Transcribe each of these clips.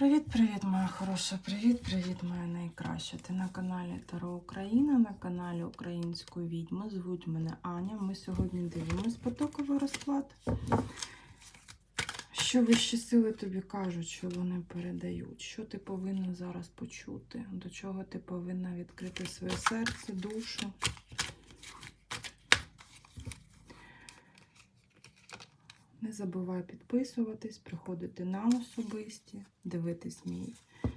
Привіт-привіт, моя хороша, привіт-привіт, моя найкраща. Ти на каналі Таро Україна, на каналі Української відьми. Звуть мене Аня. Ми сьогодні дивимось потоковий розклад. Що вищі сили тобі кажуть, що вони передають? Що ти повинна зараз почути? До чого ти повинна відкрити своє серце, душу? Не забувай підписуватись, приходити на особисті, дивитись мій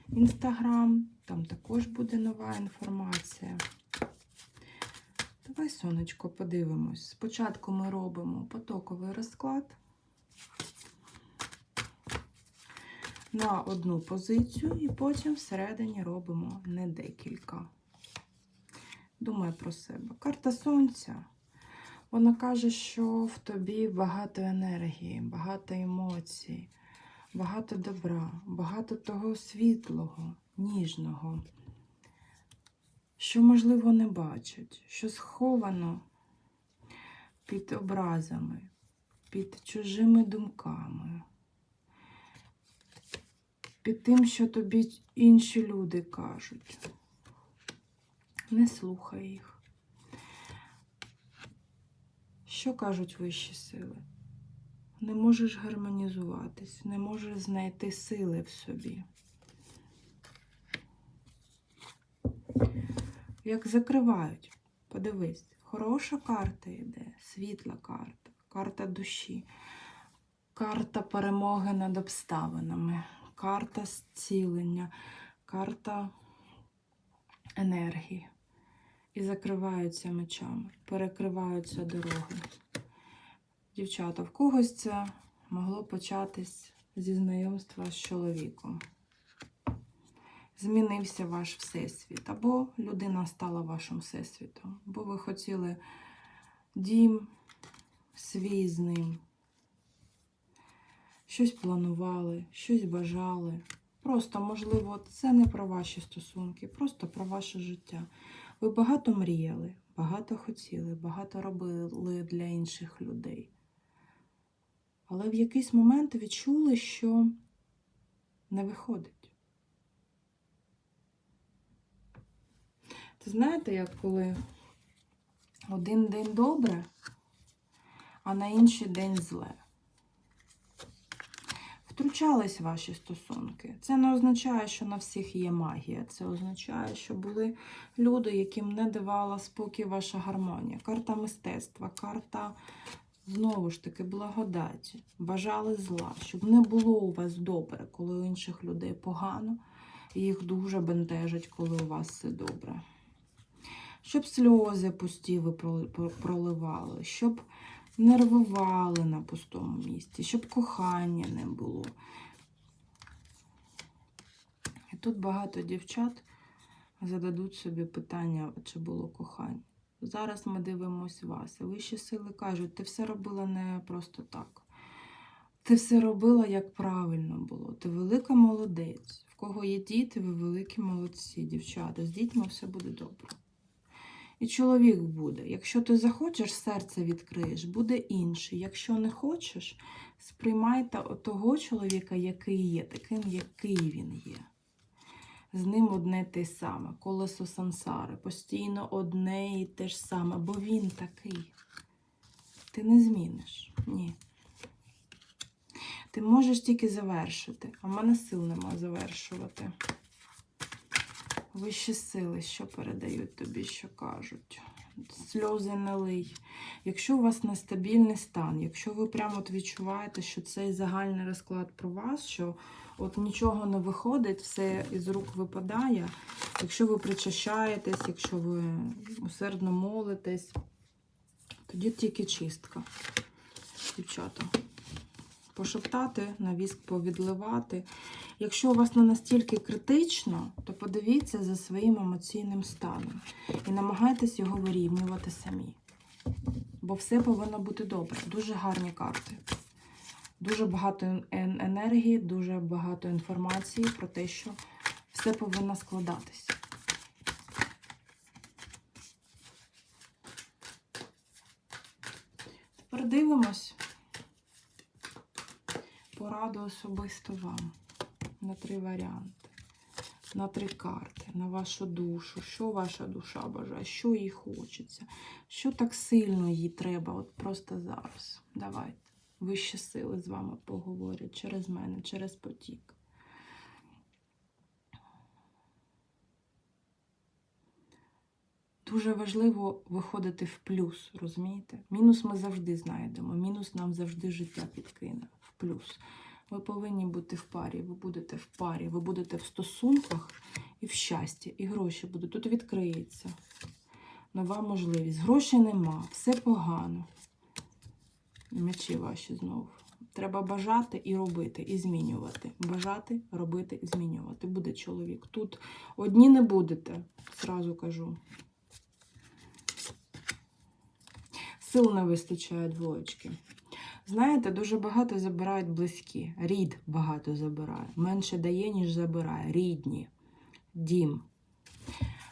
інстаграм, там також буде нова інформація. Давай, сонечко, подивимось. Спочатку ми робимо потоковий розклад на одну позицію, і потім всередині робимо не декілька. Думай про себе. Карта сонця. Вона каже, що в тобі багато енергії, багато емоцій, багато добра, багато того світлого, ніжного, що, можливо, не бачать, що сховано під образами, під чужими думками, під тим, що тобі інші люди кажуть. Не слухай їх. Що кажуть вищі сили? Не можеш гармонізуватись, не можеш знайти сили в собі. Як закривають, подивись, хороша карта йде, світла карта, карта душі, карта перемоги над обставинами, карта зцілення, карта енергії і закриваються мечами, перекриваються дороги. Дівчата, в когось це могло початись зі знайомства з чоловіком. Змінився ваш всесвіт, або людина стала вашим всесвітом, бо ви хотіли дім свій з ним. Щось планували, щось бажали. Просто, можливо, це не про ваші стосунки, просто про ваше життя. Ви багато мріяли, багато хотіли, багато робили для інших людей. Але в якийсь момент відчули, що не виходить. Ти знаєте, як коли один день добре, а на інший день зле. Втручались ваші стосунки. Це не означає, що на всіх є магія. Це означає, що були люди, яким не давала спокій ваша гармонія. Карта мистецтва, карта, знову ж таки, благодаті. Бажали зла, щоб не було у вас добре, коли у інших людей погано, і їх дуже бентежить, коли у вас все добре. Щоб сльози пусті ви проливали, щоб нервували на пустому місці, щоб кохання не було. І тут багато дівчат зададуть собі питання, чи було кохання. Зараз ми дивимося вас. І вищі сили кажуть, ти все робила не просто так. Ти все робила, як правильно було. Ти велика молодець. В кого є діти, ви великі молодці, дівчата. З дітьми все буде добре. І чоловік буде. Якщо ти захочеш, серце відкриєш, буде інший. Якщо не хочеш, сприймай того чоловіка, який є, таким, який він є. З ним одне те саме, колесо сансари, постійно одне і те ж саме, бо він такий. Ти не зміниш. Ні. Ти можеш тільки завершити, а в мене сил нема завершувати. Вищі сили, що передають тобі, що кажуть. Сльози не лий. Якщо у вас нестабільний стан, якщо ви прямо от відчуваєте, що цей загальний розклад про вас, що от нічого не виходить, все із рук випадає. Якщо ви причащаєтесь, якщо ви усердно молитесь, тоді тільки чистка, дівчата пошептати, на віск повідливати. Якщо у вас не настільки критично, то подивіться за своїм емоційним станом і намагайтесь його вирівнювати самі. Бо все повинно бути добре. Дуже гарні карти. Дуже багато енергії, дуже багато інформації про те, що все повинно складатись. Тепер дивимось пораду особисто вам. на три варіанти, на три карти, на вашу душу. Що ваша душа бажає, що їй хочеться, що так сильно їй треба, от просто зараз. Давайте. Вищі сили з вами поговорять через мене, через потік. Дуже важливо виходити в плюс, розумієте? Мінус ми завжди знайдемо, мінус нам завжди життя підкине в плюс. Ви повинні бути в парі, ви будете в парі, ви будете в стосунках і в щасті, і гроші будуть. Тут відкриється нова можливість. Грошей нема, все погано. Мечі ваші знову. Треба бажати і робити, і змінювати. Бажати, робити і змінювати. Буде чоловік. Тут одні не будете, зразу кажу. Сил не вистачає двоєчки. Знаєте, дуже багато забирають близькі. Рід багато забирає. Менше дає, ніж забирає. Рідні. Дім.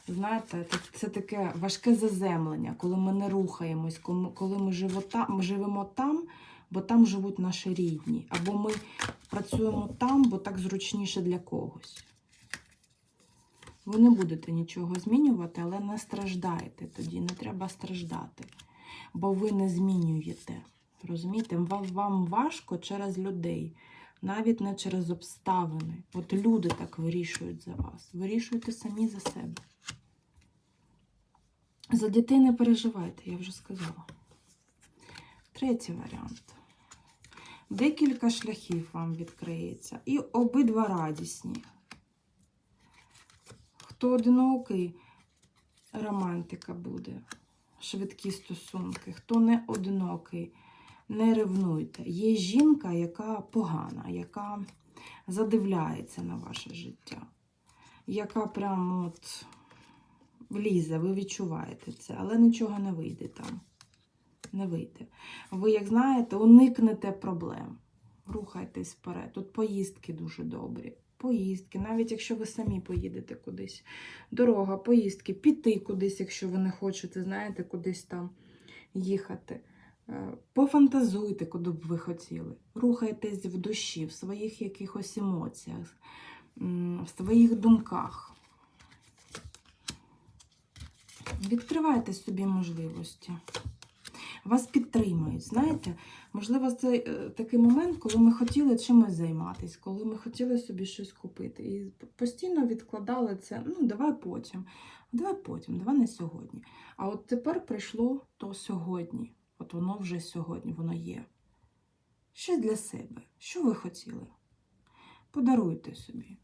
Знаєте, це таке важке заземлення, коли ми не рухаємось, коли- ми живемо там, бо там живуть наші рідні. Або ми працюємо там, бо так зручніше для когось. Ви не будете нічого змінювати, але не страждаєте тоді. Не треба страждати, бо ви не змінюєте. Розумієте, вам, важко через людей, навіть не через обставини. От люди так вирішують за вас. Вирішуйте самі за себе. За дітей не переживайте, я вже сказала. Третій варіант. Декілька шляхів вам відкриється. І обидва радісні. Хто одинокий, романтика буде, швидкі стосунки. Хто не одинокий, не ревнуйте. Є жінка, яка погана, яка задивляється на ваше життя, яка прямо от влізе, ви відчуваєте це, але нічого не вийде там. Не вийде. Ви, як знаєте, уникнете проблем. Рухайтесь вперед. Тут поїздки дуже добрі. Поїздки, навіть якщо ви самі поїдете кудись. Дорога, поїздки, піти кудись, якщо ви не хочете, знаєте, кудись там їхати. Е, Пофантазуйте, куди б ви хотіли. Рухайтесь в душі, в своїх якихось емоціях, в своїх думках. Відкривайте собі можливості. Вас підтримують. Знаєте, можливо, це е, такий момент, коли ми хотіли чимось займатися, коли ми хотіли собі щось купити. І постійно відкладали це. Ну, давай потім, давай потім, давай не сьогодні. А от тепер прийшло то сьогодні. От воно вже сьогодні, воно є. Щось для себе. Що ви хотіли? Подаруйте собі.